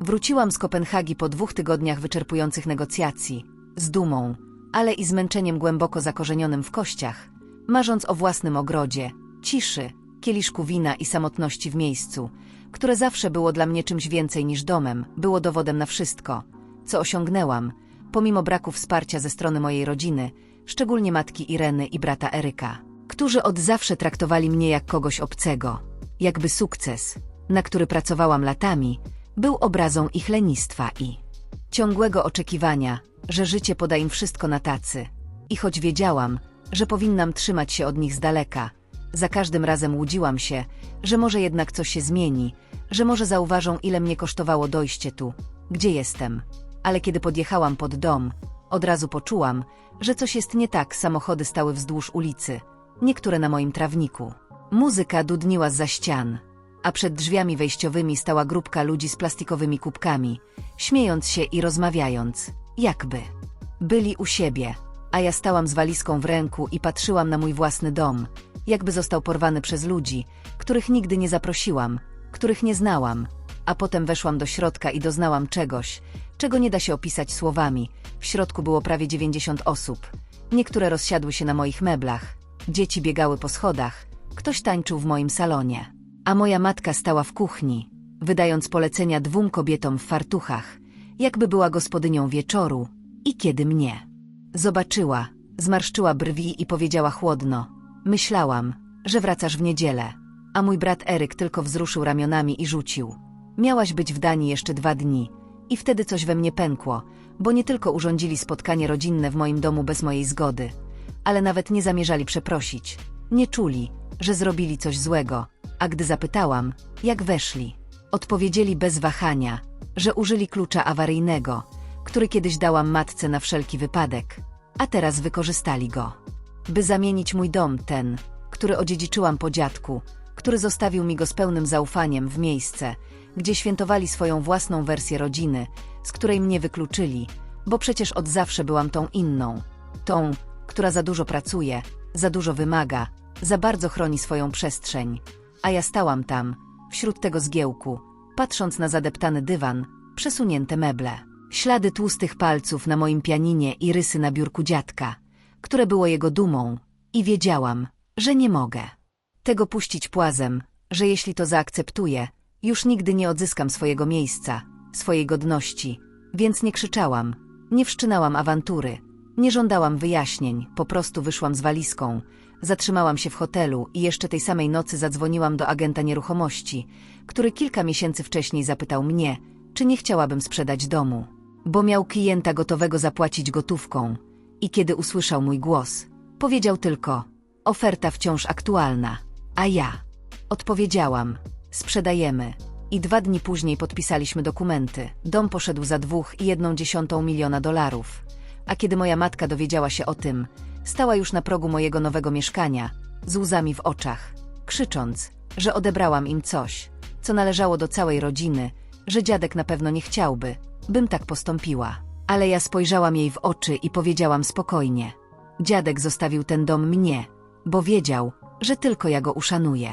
Wróciłam z Kopenhagi po dwóch tygodniach wyczerpujących negocjacji, z dumą, ale i zmęczeniem głęboko zakorzenionym w kościach, marząc o własnym ogrodzie, ciszy, kieliszku wina i samotności w miejscu, które zawsze było dla mnie czymś więcej niż domem, było dowodem na wszystko, co osiągnęłam, pomimo braku wsparcia ze strony mojej rodziny, szczególnie matki Ireny i brata Eryka, którzy od zawsze traktowali mnie jak kogoś obcego, jakby sukces, na który pracowałam latami, był obrazą ich lenistwa i ciągłego oczekiwania, że życie poda im wszystko na tacy. I choć wiedziałam, że powinnam trzymać się od nich z daleka, za każdym razem łudziłam się, że może jednak coś się zmieni, że może zauważą, ile mnie kosztowało dojście tu, gdzie jestem. Ale kiedy podjechałam pod dom, od razu poczułam, że coś jest nie tak, samochody stały wzdłuż ulicy, niektóre na moim trawniku. Muzyka dudniła za ścian, a przed drzwiami wejściowymi stała grupka ludzi z plastikowymi kubkami, śmiejąc się i rozmawiając, jakby? Byli u siebie, a ja stałam z walizką w ręku i patrzyłam na mój własny dom, jakby został porwany przez ludzi, których nigdy nie zaprosiłam, których nie znałam, a potem weszłam do środka i doznałam czegoś, czego nie da się opisać słowami. W środku było prawie 90 osób. Niektóre rozsiadły się na moich meblach, dzieci biegały po schodach, ktoś tańczył w moim salonie, a moja matka stała w kuchni, wydając polecenia dwóm kobietom w fartuchach, jakby była gospodynią wieczoru i kiedy mnie zobaczyła, zmarszczyła brwi i powiedziała chłodno: Myślałam, że wracasz w niedzielę, a mój brat Eryk tylko wzruszył ramionami i rzucił. Miałaś być w Danii jeszcze dwa dni. I wtedy coś we mnie pękło, bo nie tylko urządzili spotkanie rodzinne w moim domu bez mojej zgody, ale nawet nie zamierzali przeprosić. Nie czuli, że zrobili coś złego, a gdy zapytałam, jak weszli, odpowiedzieli bez wahania, że użyli klucza awaryjnego, który kiedyś dałam matce na wszelki wypadek, a teraz wykorzystali go, by zamienić mój dom ten, który odziedziczyłam po dziadku, który zostawił mi go z pełnym zaufaniem w miejsce, gdzie świętowali swoją własną wersję rodziny, z której mnie wykluczyli, bo przecież od zawsze byłam tą inną, tą, która za dużo pracuje, za dużo wymaga, za bardzo chroni swoją przestrzeń, a ja stałam tam, wśród tego zgiełku, patrząc na zadeptany dywan, przesunięte meble, ślady tłustych palców na moim pianinie i rysy na biurku dziadka, które było jego dumą, i wiedziałam, że nie mogę tego puścić płazem, że jeśli to zaakceptuję, już nigdy nie odzyskam swojego miejsca, swojej godności, więc nie krzyczałam, nie wszczynałam awantury, nie żądałam wyjaśnień, po prostu wyszłam z walizką, zatrzymałam się w hotelu i jeszcze tej samej nocy zadzwoniłam do agenta nieruchomości, który kilka miesięcy wcześniej zapytał mnie, czy nie chciałabym sprzedać domu, bo miał klienta gotowego zapłacić gotówką. I kiedy usłyszał mój głos, powiedział tylko: Oferta wciąż aktualna, a ja odpowiedziałam: Sprzedajemy. I dwa dni później podpisaliśmy dokumenty. Dom poszedł za dwóch i jedną dziesiątą miliona dolarów. A kiedy moja matka dowiedziała się o tym, stała już na progu mojego nowego mieszkania, z łzami w oczach, krzycząc, że odebrałam im coś, co należało do całej rodziny, że dziadek na pewno nie chciałby, bym tak postąpiła. Ale ja spojrzałam jej w oczy i powiedziałam spokojnie. Dziadek zostawił ten dom mnie, bo wiedział, że tylko ja go uszanuję.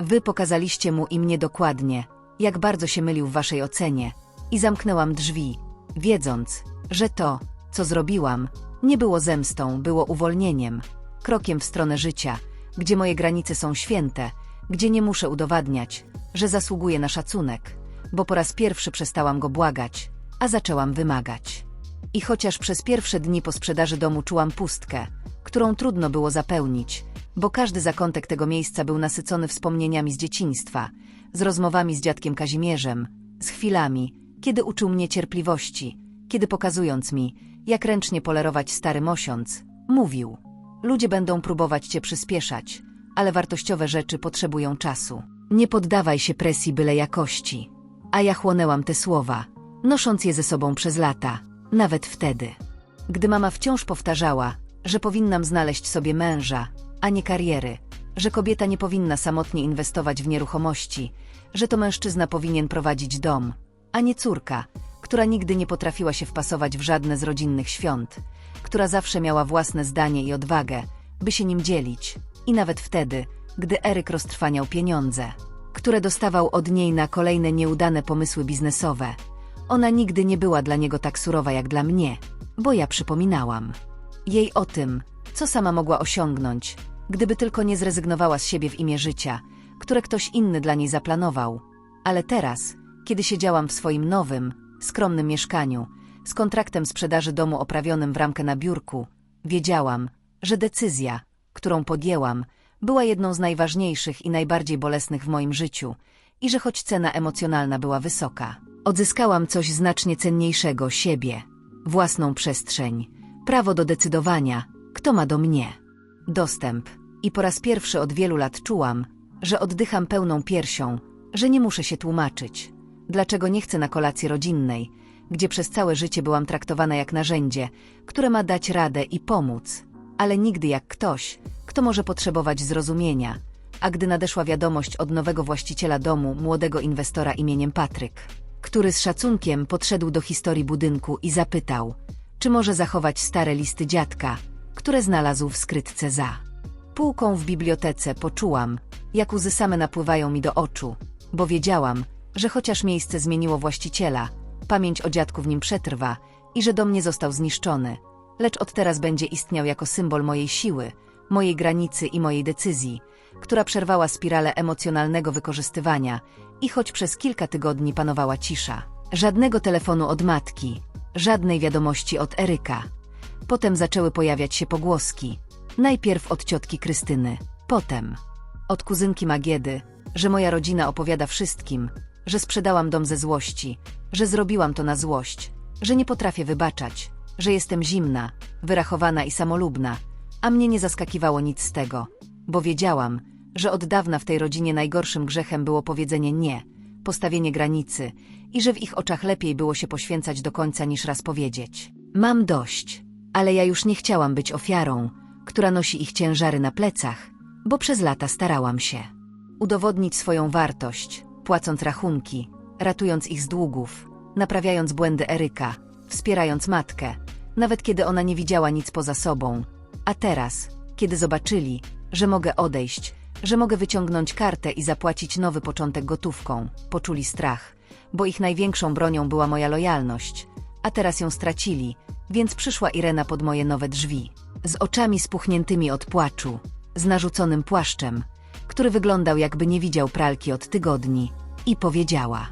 Wy pokazaliście mu i mnie dokładnie, jak bardzo się mylił w waszej ocenie, i zamknęłam drzwi, wiedząc, że to, co zrobiłam, nie było zemstą, było uwolnieniem, krokiem w stronę życia, gdzie moje granice są święte, gdzie nie muszę udowadniać, że zasługuję na szacunek, bo po raz pierwszy przestałam go błagać, a zaczęłam wymagać. I chociaż przez pierwsze dni po sprzedaży domu czułam pustkę, którą trudno było zapełnić, bo każdy zakątek tego miejsca był nasycony wspomnieniami z dzieciństwa, z rozmowami z dziadkiem Kazimierzem, z chwilami, kiedy uczył mnie cierpliwości, kiedy pokazując mi, jak ręcznie polerować stary mosiąc, mówił: Ludzie będą próbować cię przyspieszać, ale wartościowe rzeczy potrzebują czasu. Nie poddawaj się presji byle jakości. A ja chłonęłam te słowa, nosząc je ze sobą przez lata, nawet wtedy, gdy mama wciąż powtarzała, że powinnam znaleźć sobie męża, a nie kariery, że kobieta nie powinna samotnie inwestować w nieruchomości, że to mężczyzna powinien prowadzić dom, a nie córka, która nigdy nie potrafiła się wpasować w żadne z rodzinnych świąt, która zawsze miała własne zdanie i odwagę, by się nim dzielić, i nawet wtedy, gdy Eryk roztrwaniał pieniądze, które dostawał od niej na kolejne nieudane pomysły biznesowe, Ona nigdy nie była dla niego tak surowa jak dla mnie, bo ja przypominałam jej o tym, co sama mogła osiągnąć, gdyby tylko nie zrezygnowała z siebie w imię życia, które ktoś inny dla niej zaplanował. Ale teraz, kiedy siedziałam w swoim nowym, skromnym mieszkaniu, z kontraktem sprzedaży domu oprawionym w ramkę na biurku, wiedziałam, że decyzja, którą podjęłam, była jedną z najważniejszych i najbardziej bolesnych w moim życiu i że choć cena emocjonalna była wysoka, odzyskałam coś znacznie cenniejszego siebie, własną przestrzeń, prawo do decydowania, kto ma do mnie dostęp. I po raz pierwszy od wielu lat czułam, że oddycham pełną piersią, że nie muszę się tłumaczyć. Dlaczego nie chcę na kolacji rodzinnej, gdzie przez całe życie byłam traktowana jak narzędzie, które ma dać radę i pomóc, ale nigdy jak ktoś, kto może potrzebować zrozumienia. A gdy nadeszła wiadomość od nowego właściciela domu, młodego inwestora imieniem Patryk, który z szacunkiem podszedł do historii budynku i zapytał, czy może zachować stare listy dziadka, które znalazł w skrytce za półką w bibliotece, poczułam, jak łzy same napływają mi do oczu, bo wiedziałam, że chociaż miejsce zmieniło właściciela, pamięć o dziadku w nim przetrwa i że dom nie został zniszczony, lecz od teraz będzie istniał jako symbol mojej siły, mojej granicy i mojej decyzji, która przerwała spiralę emocjonalnego wykorzystywania i choć przez kilka tygodni panowała cisza. Żadnego telefonu od matki, żadnej wiadomości od Eryka. Potem zaczęły pojawiać się pogłoski. Najpierw od ciotki Krystyny, potem od kuzynki Magiedy, że moja rodzina opowiada wszystkim, że sprzedałam dom ze złości, że zrobiłam to na złość, że nie potrafię wybaczać, że jestem zimna, wyrachowana i samolubna, a mnie nie zaskakiwało nic z tego, bo wiedziałam, że od dawna w tej rodzinie najgorszym grzechem było powiedzenie nie, postawienie granicy i że w ich oczach lepiej było się poświęcać do końca niż raz powiedzieć. Mam dość, ale ja już nie chciałam być ofiarą, która nosi ich ciężary na plecach, bo przez lata starałam się udowodnić swoją wartość, płacąc rachunki, ratując ich z długów, naprawiając błędy Eryka, wspierając matkę, nawet kiedy ona nie widziała nic poza sobą. A teraz, kiedy zobaczyli, że mogę odejść, że mogę wyciągnąć kartę i zapłacić nowy początek gotówką, poczuli strach, bo ich największą bronią była moja lojalność, a teraz ją stracili, więc przyszła Irena pod moje nowe drzwi, z oczami spuchniętymi od płaczu, z narzuconym płaszczem, który wyglądał jakby nie widział pralki od tygodni, i powiedziała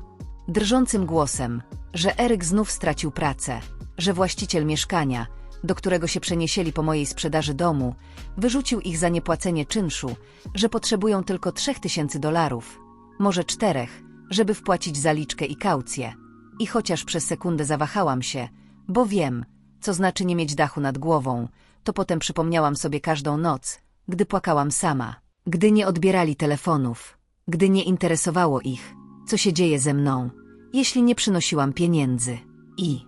drżącym głosem, że Eryk znów stracił pracę, że właściciel mieszkania, do którego się przeniesieli po mojej sprzedaży domu, wyrzucił ich za niepłacenie czynszu, że potrzebują tylko trzech tysięcy dolarów, może czterech, żeby wpłacić zaliczkę i kaucję. I chociaż przez sekundę zawahałam się, bo wiem, co znaczy nie mieć dachu nad głową, to potem przypomniałam sobie każdą noc, gdy płakałam sama, gdy nie odbierali telefonów, gdy nie interesowało ich, co się dzieje ze mną, jeśli nie przynosiłam pieniędzy. I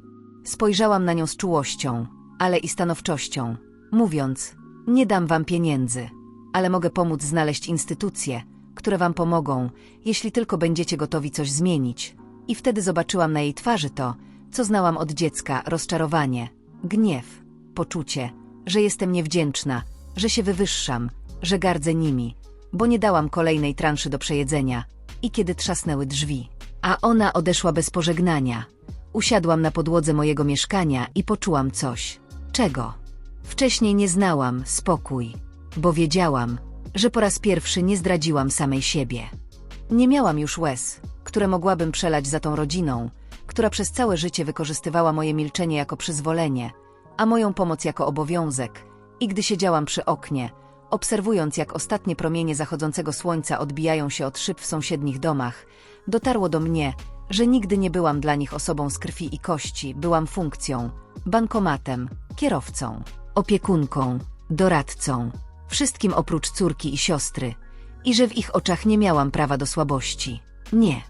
spojrzałam na nią z czułością, ale i stanowczością, mówiąc, nie dam wam pieniędzy, ale mogę pomóc znaleźć instytucje, które wam pomogą, jeśli tylko będziecie gotowi coś zmienić. I wtedy zobaczyłam na jej twarzy to, co znałam od dziecka, rozczarowanie, gniew, poczucie, że jestem niewdzięczna, że się wywyższam, że gardzę nimi, bo nie dałam kolejnej transzy do przejedzenia. I kiedy trzasnęły drzwi, a ona odeszła bez pożegnania, usiadłam na podłodze mojego mieszkania i poczułam coś, czego wcześniej nie znałam, spokój, bo wiedziałam, że po raz pierwszy nie zdradziłam samej siebie. Nie miałam już łez, które mogłabym przelać za tą rodziną, która przez całe życie wykorzystywała moje milczenie jako przyzwolenie, a moją pomoc jako obowiązek. I gdy siedziałam przy oknie, obserwując jak ostatnie promienie zachodzącego słońca odbijają się od szyb w sąsiednich domach, dotarło do mnie, że nigdy nie byłam dla nich osobą z krwi i kości, byłam funkcją, bankomatem, kierowcą, opiekunką, doradcą, wszystkim oprócz córki i siostry, i że w ich oczach nie miałam prawa do słabości. Nie.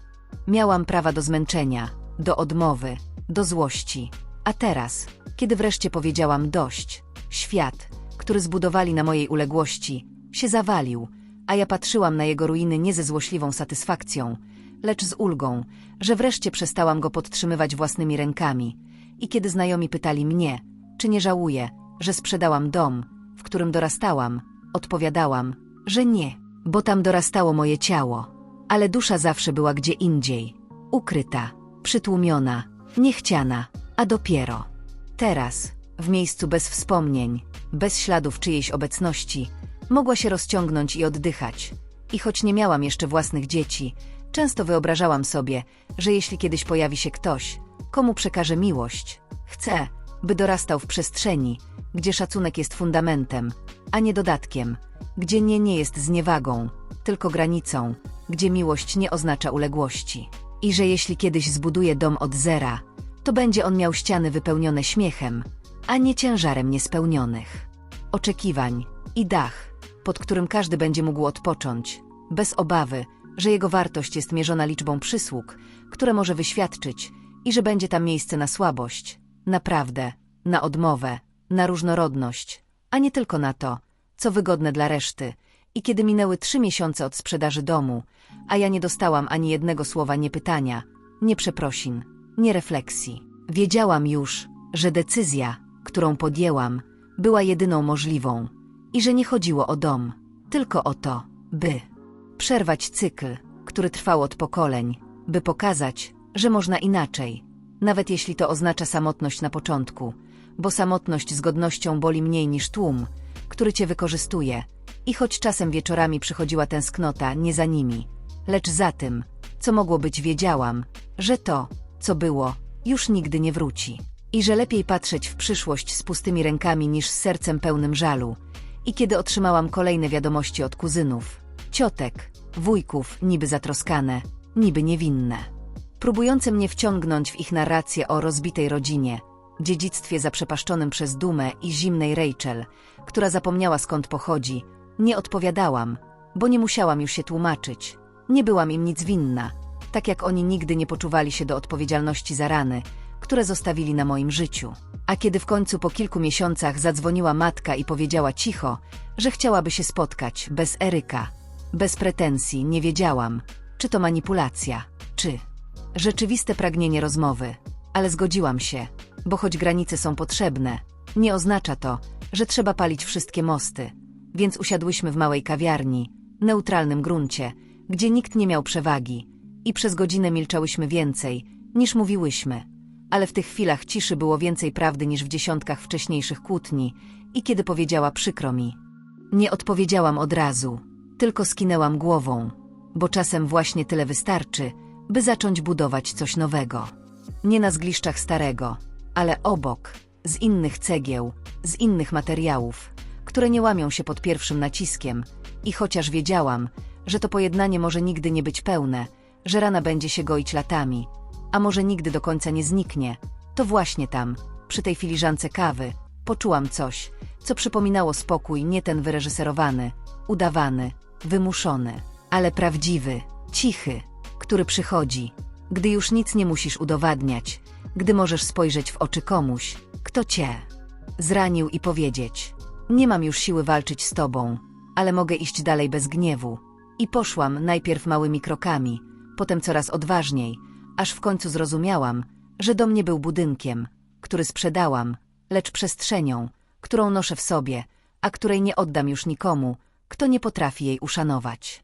Miałam prawa do zmęczenia, do odmowy, do złości. A teraz, kiedy wreszcie powiedziałam dość, świat, który zbudowali na mojej uległości, się zawalił, a ja patrzyłam na jego ruiny nie ze złośliwą satysfakcją, lecz z ulgą, że wreszcie przestałam go podtrzymywać własnymi rękami. I kiedy znajomi pytali mnie, czy nie żałuję, że sprzedałam dom, w którym dorastałam, odpowiadałam, że nie, bo tam dorastało moje ciało, ale dusza zawsze była gdzie indziej, ukryta, przytłumiona, niechciana, a dopiero. Teraz, w miejscu bez wspomnień, bez śladów czyjejś obecności, mogła się rozciągnąć i oddychać. I choć nie miałam jeszcze własnych dzieci, często wyobrażałam sobie, że jeśli kiedyś pojawi się ktoś, komu przekaże miłość, chcę, by dorastał w przestrzeni, gdzie szacunek jest fundamentem, a nie dodatkiem, gdzie nie nie jest zniewagą, tylko granicą, gdzie miłość nie oznacza uległości. I że jeśli kiedyś zbuduje dom od zera, to będzie on miał ściany wypełnione śmiechem, a nie ciężarem niespełnionych oczekiwań i dach, pod którym każdy będzie mógł odpocząć, bez obawy, że jego wartość jest mierzona liczbą przysług, które może wyświadczyć i że będzie tam miejsce na słabość, na prawdę, na odmowę, na różnorodność, a nie tylko na to, co wygodne dla reszty. I kiedy minęły trzy miesiące od sprzedaży domu, a ja nie dostałam ani jednego słowa nie pytania, nie przeprosin, nie refleksji, wiedziałam już, że decyzja, którą podjęłam, była jedyną możliwą i że nie chodziło o dom, tylko o to, by przerwać cykl, który trwał od pokoleń, by pokazać, że można inaczej, nawet jeśli to oznacza samotność na początku, bo samotność z godnością boli mniej niż tłum, który cię wykorzystuje. I choć czasem wieczorami przychodziła tęsknota nie za nimi, lecz za tym, co mogło być, wiedziałam, że to, co było, już nigdy nie wróci. I że lepiej patrzeć w przyszłość z pustymi rękami niż z sercem pełnym żalu. I kiedy otrzymałam kolejne wiadomości od kuzynów, ciotek, wujków, niby zatroskane, niby niewinne, próbujące mnie wciągnąć w ich narrację o rozbitej rodzinie, dziedzictwie zaprzepaszczonym przez dumę i zimnej Rachel, która zapomniała skąd pochodzi, nie odpowiadałam, bo nie musiałam już się tłumaczyć. Nie byłam im nic winna, tak jak oni nigdy nie poczuwali się do odpowiedzialności za rany, które zostawili na moim życiu. A kiedy w końcu po kilku miesiącach zadzwoniła matka i powiedziała cicho, że chciałaby się spotkać bez Eryka, bez pretensji, nie wiedziałam, czy to manipulacja, czy rzeczywiste pragnienie rozmowy. Ale zgodziłam się, bo choć granice są potrzebne, nie oznacza to, że trzeba palić wszystkie mosty. Więc usiadłyśmy w małej kawiarni, neutralnym gruncie, gdzie nikt nie miał przewagi i przez godzinę milczałyśmy więcej, niż mówiłyśmy. Ale w tych chwilach ciszy było więcej prawdy niż w dziesiątkach wcześniejszych kłótni i kiedy powiedziała przykro mi. Nie odpowiedziałam od razu, tylko skinęłam głową, bo czasem właśnie tyle wystarczy, by zacząć budować coś nowego. Nie na zgliszczach starego, ale obok, z innych cegieł, z innych materiałów, które nie łamią się pod pierwszym naciskiem. I chociaż wiedziałam, że to pojednanie może nigdy nie być pełne, że rana będzie się goić latami, a może nigdy do końca nie zniknie, to właśnie tam, przy tej filiżance kawy, poczułam coś, co przypominało spokój nie ten wyreżyserowany, udawany, wymuszony, ale prawdziwy, cichy, który przychodzi, gdy już nic nie musisz udowadniać, gdy możesz spojrzeć w oczy komuś, kto cię zranił i powiedzieć: Nie mam już siły walczyć z tobą, ale mogę iść dalej bez gniewu. I poszłam najpierw małymi krokami, potem coraz odważniej, aż w końcu zrozumiałam, że dom nie był budynkiem, który sprzedałam, lecz przestrzenią, którą noszę w sobie, a której nie oddam już nikomu, kto nie potrafi jej uszanować.